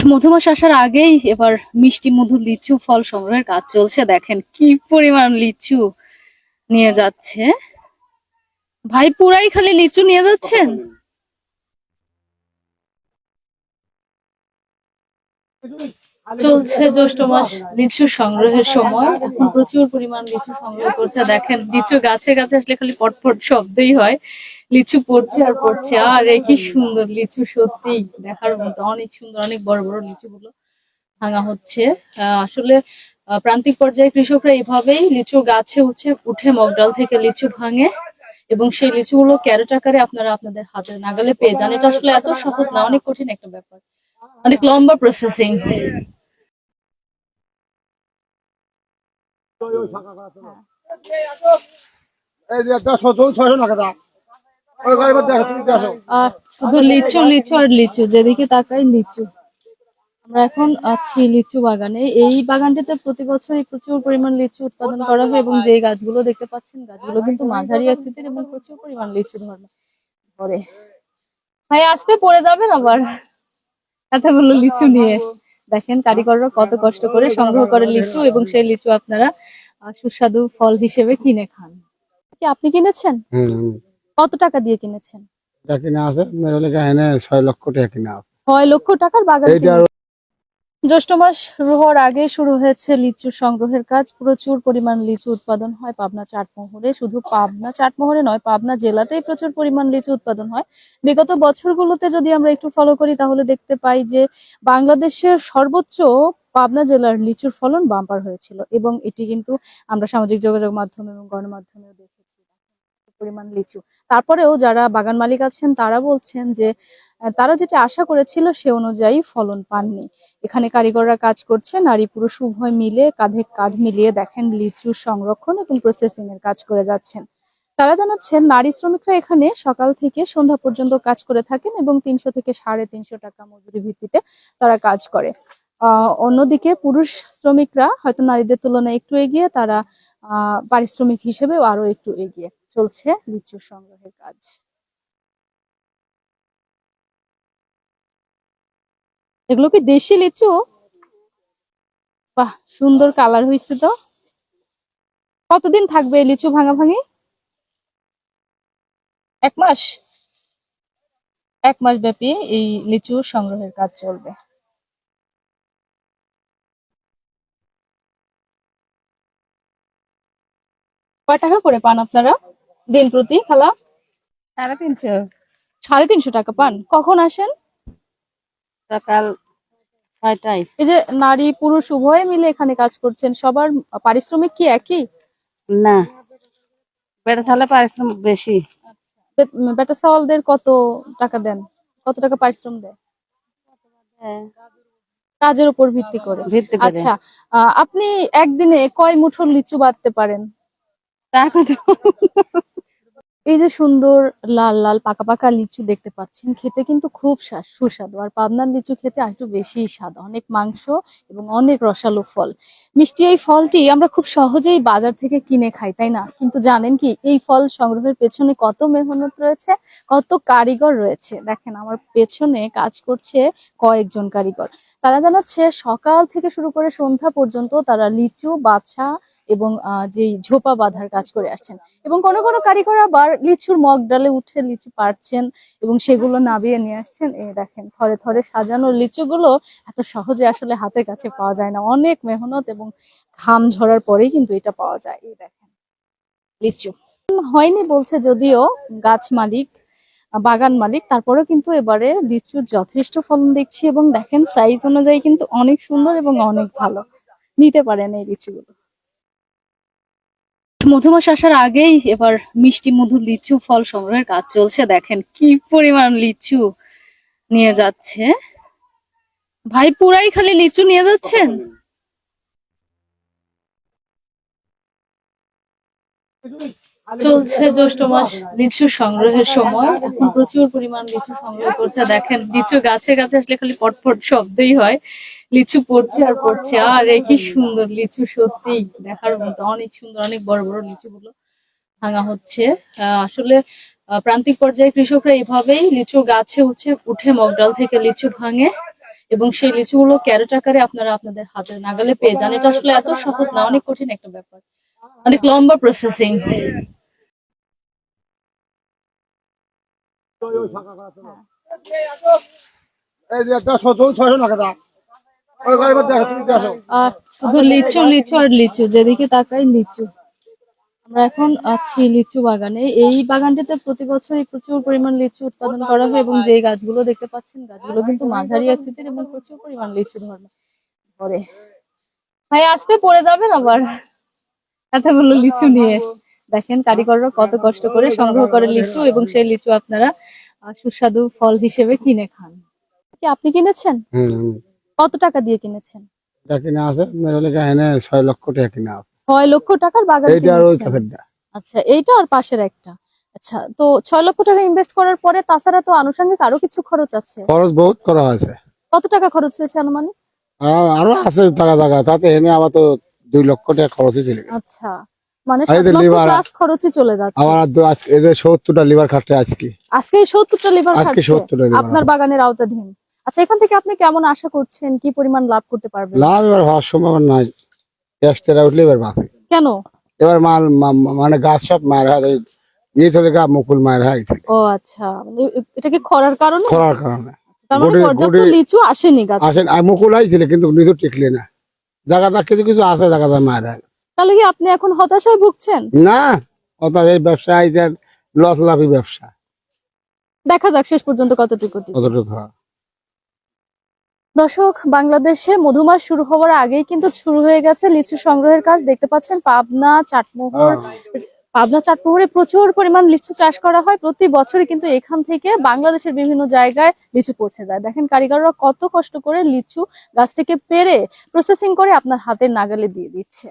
মধুমাস আসার আগেই এবার মিষ্টি মধুর লিচু, ফল সংগ্রহের কাজ চলছে। দেখেন কি পরিমাণ লিচু নিয়ে যাচ্ছে। ভাই পুরাই খালি লিচু নিয়ে যাচ্ছেন? চলছে জ্যৈষ্ঠ মাস লিচু সংগ্রহের সময়। এখন প্রচুর পরিমাণ লিচু সংগ্রহ করছে। দেখেন, লিচু গাছে গাছে আসলে খালি পটপট শব্দই হয়। লিচু পড়ছে আর পড়ছে। আর কি সুন্দর লিচু, সত্যি দেখার মতো। অনেক সুন্দর, অনেক বড় বড় লিচু গুলো ভাঙা হচ্ছে। আসলে প্রান্তিক পর্যায়ে কৃষকরা এভাবেই লিচু গাছে উঠে উঠে মগডাল থেকে লিচু ভাঙে এবং সেই লিচুগুলো ক্যারেট আকারে আপনারা আপনাদের হাতের নাগালে পেয়ে যান। এটা আসলে এত সহজ না, অনেক কঠিন একটা ব্যাপার। অনেক লম্বা প্রসেসিং আর শুধু লিচু লিচু আর লিচু, যেদিকে তাকাই লিচু। আমরা এখন আছি লিচু বাগানে। এই বাগানটিতে প্রতি বছরই প্রচুর পরিমাণ লিচু উৎপাদন করা হয় এবং যে গাছগুলো দেখতে পাচ্ছেন, গাছগুলো কিন্তু মাঝারি আকৃতির এবং প্রচুর পরিমাণ লিচু ধরে। ভাই, আসতে পড়ে যাবেন আবার। এতগুলো লিচু নিয়ে। দেখেন কারিগররা কত কষ্ট করে সংগ্রহ করে লিচু এবং সেই লিচু আপনারা আহ, সুস্বাদু ফল হিসেবে কিনে খান। কি আপনি কিনেছেন? কত টাকা দিয়ে কিনেছেন? কিনা আছে ছয় লক্ষ টাকা কিনা ছয় লক্ষ টাকার বাগান জ্যৈষ্ঠ মাস শুরু হওয়ার আগে শুরু হয়েছে লিচু সংগ্রহের কাজ। প্রচুর পরিমাণ লিচু উৎপাদন হয় পাবনা চাটমোহরে। শুধু পাবনা চাটমোহরে নয়, পাবনা জেলাতেই প্রচুর পরিমাণ লিচু উৎপাদন হয়। বিগত বছরগুলোতে যদি আমরা একটু ফলো করি, তাহলে দেখতে পাই যে বাংলাদেশের সর্বোচ্চ পাবনা জেলার লিচুর ফলন বাম্পার হয়েছিল। এবং এটি কিন্তু আমরা সামাজিক যোগাযোগ মাধ্যম এবং গণমাধ্যমেও দেখেছি। পরিমাণ লিচু। তারপরেও যারা বাগান মালিক আছেন, তারা বলছেন যে তারা যেটা আশা করেছিল সে অনুযায়ী ফলন পাননি। এখানে কারিগররা কাজ করছে, নারী পুরুষ উভয় মিলে কাঁধে কাঁধ মিলিয়ে দেখেন লিচু সংরক্ষণ এবং প্রসেসিং এর কাজ করে যাচ্ছেন। তারা জানাচ্ছেন, নারী শ্রমিকরা এখানে সকাল থেকে সন্ধ্যা পর্যন্ত কাজ করে থাকেন এবং তিনশো থেকে সাড়ে তিনশো টাকা মজুরি ভিত্তিতে তারা কাজ করে। আহ, অন্যদিকে পুরুষ শ্রমিকরা হয়তো নারীদের তুলনায় একটু এগিয়ে, তারা, আহ, পারিশ্রমিক হিসেবেও আরও একটু এগিয়ে। চলছে লিচু সংগ্রহের কাজ। এগুলো কি দেশি লিচু? বাহ, সুন্দর কালার হয়েছে তো। কতদিন থাকবে লিচু ভাঙা ভাঙি? এক মাস? এক মাস ব্যাপী এই লিচু সংগ্রহের কাজ চলবে। কয় টাকা করে পান আপনারা? দিন প্রতি খালা? সাড়ে তিনশো। সাড়ে তিনশো টাকা পান। কখন আসেন? সকাল ছয়টায়। এই যে নারী পুরুষ উভয়ে মিলে এখানে কাজ করছেন সবার পারিশ্রমিক কি একই? না। পারিশ্রমিক বেশি। বেটা সওয়ালদের কত টাকা দেন? কত টাকা পারিশ্রম দেয়? হ্যাঁ, কাজের উপর ভিত্তি করে। আচ্ছা আপনি একদিনে কয় মুঠো লিচু বাঁধতে পারেন? তা এই যে সুন্দর লাল লাল, পাকা পাকা লিচু দেখতে পাচ্ছেন, খেতে কিন্তু খুব সুস্বাদু। আর পাবনার লিচু খেতে আরেকটু বেশি স্বাদ। অনেক মাংস এবং অনেক রসালো ফল। মিষ্টি এই ফলটি আমরা খুব সহজেই বাজার থেকে কিনে খাই, তাই না? কিন্তু জানেন কি, এই ফল সংগ্রহের পেছনে কত মেহনত রয়েছে, কত কারিগর রয়েছে। দেখেন, আমার পেছনে কাজ করছে কয়েকজন কারিগর। তারা জানাচ্ছে, সকাল থেকে শুরু করে সন্ধ্যা পর্যন্ত তারা লিচু, বাছা এবং যেই ঝোপা বাঁধার কাজ করে আসছেন। এবং কোনো কোনো কারিগর আবার লিচুর মগ ডালে উঠে লিচু পারছেন এবং সেগুলো নাবিয়ে নিয়ে আসছেন। এই দেখেন, থরে থরে সাজানো লিচুগুলো এত সহজে আসলে হাতের কাছে পাওয়া যায় না। অনেক মেহনত এবং ঘাম ঝরার পরেই কিন্তু এটা পাওয়া যায়। এই দেখেন, লিচু। হয়নি বলছে যদিও গাছ মালিক, বাগান মালিক, তারপরেও কিন্তু এবারে লিচুর যথেষ্ট ফলন দেখছি এবং দেখেন সাইজ অনুযায়ী কিন্তু অনেক সুন্দর এবং অনেক ভালো। নিতে পারেন এই লিচুগুলো। মধুমাস আসার আগেই এবার মিষ্টি, মধু, লিচু, ফল সংগ্রহের কাজ চলছে। দেখেন কি পরিমাণ লিচু নিয়ে যাচ্ছে। ভাই, পুরাই খালি লিচু নিয়ে যাচ্ছেন? চলছে জ্যৈষ্ঠ মাস লিচু সংগ্রহের সময়। এখন প্রচুর পরিমাণ লিচু সংগ্রহ করছে। দেখেন, লিচু গাছে গাছে আসলে খালি পটপট শব্দই হয়। লিচু পড়ছে আর পড়ছে আর কি সুন্দর লিচু সত্যি দেখার মতো অনেক সুন্দর অনেক বড় বড় লিচু গুলো ভাঙা হচ্ছে আসলে প্রান্তিক পর্যায়ে কৃষকরা এভাবেই লিচু গাছে উঠে উঠে মগডাল থেকে লিচু ভাঙে এবং সেই লিচুগুলো ক্যারেট আকারে আপনারা আপনাদের হাতের নাগালে পেয়ে যান এটা আসলে এত সহজ না অনেক কঠিন একটা ব্যাপার অনেক লম্বা প্রসেসিং এই জন ছয়শো টাকা আর শুধু লিচু লিচু আর লিচু যেদিকে তাকাই লিচু। আমরা এখন আছি লিচু বাগানে। এই বাগানটিতে প্রতি বছরই প্রচুর পরিমাণ লিচু উৎপাদন করা হয় এবং যে গাছগুলো দেখতে পাচ্ছেন গাছগুলো কিন্তু মাঝারি আকৃতির এবং প্রচুর পরিমাণ লিচু ধরে। ধরে। ভাই আসতে পড়ে যাবেন আবার? এতগুলো লিচু নিয়ে। দেখেন কারিগররা কত কষ্ট করে সংগ্রহ করে লিচু এবং সেই লিচু আপনারা আহ, সুস্বাদু ফল হিসেবে কিনে খান। কি আপনি কিনেছেন? হুম। কত টাকা দিয়ে কিনেছেন? এটা কিনা আছে এখানে ছয় লক্ষ টাকা কিনা আছে। ছয় লক্ষ টাকার বাগান এইটা আর ওই আচ্ছা এইটা আর পাশের একটা। আচ্ছা তো ছয় লক্ষ টাকা ইনভেস্ট করার পরে তাছাড়া তো আনুষঙ্গিক আরও কিছু খরচ আছে? খরচ বহুত করা হয়েছে। কত টাকা খরচ হয়েছে আনুমানিক? আরও আছে টাকা টাকা। তাতে এনে আবার তো দুই লক্ষ টাকা চলে গেছে। আচ্ছা মানে খরচই চলে যাচ্ছে। আজকে সত্তরটা লিভার আজকে। আজকে সত্তরটা লিভার আজকে সত্তরটা আপনার বাগানের আওতাধীন। আচ্ছা এখান থেকে আপনি কেমন আশা করছেন? কি পরিমাণ লাভ করতে পারবেন? লাভ এবার হওয়ার সম্ভাবনা নাই। এক্সট্রা উঠলে এবার বাঁচে। কেন? এবার মাল মানে গাছ সব মায়ের হাত ইয়ে চলে গা মুকুল হাত গেছে ও আচ্ছা। মানে এটা কি খরার কারণে? খরার কারণে। তার মানে পর্যাপ্ত লিচু আসেনি গাছ। আসেন আর মুকুল আইছিল কিন্তু নিজে টিকলে না। জায়গা জায়গাটা কিছু কিছু আছে মায়ের হাত। গেছে। তাহলে কি আপনি এখন হতাশায় ভুগছেন? না অর্থাৎ এই ব্যবসা আইছেন লস লাভি ব্যবসা। দেখা যাক শেষ পর্যন্ত কতটুকু টিকে। কতটুকু হয়। দর্শক বাংলাদেশে মধুমাস শুরু হওয়ার আগেই কিন্তু শুরু হয়ে গেছে লিচু সংগ্রহের কাজ। দেখতে পাচ্ছেন পাবনা চাটমোহর পাবনা চাটমোহরে প্রচুর পরিমাণ লিচু চাষ করা হয়। প্রতি বছরই কিন্তু এখান থেকে বাংলাদেশের বিভিন্ন জায়গায় লিচু পৌঁছে যায় দেখেন কারিগররা কত কষ্ট করে লিচু গাছ থেকে পেরে প্রসেসিং করে আপনার হাতের নাগালে দিয়ে দিচ্ছে।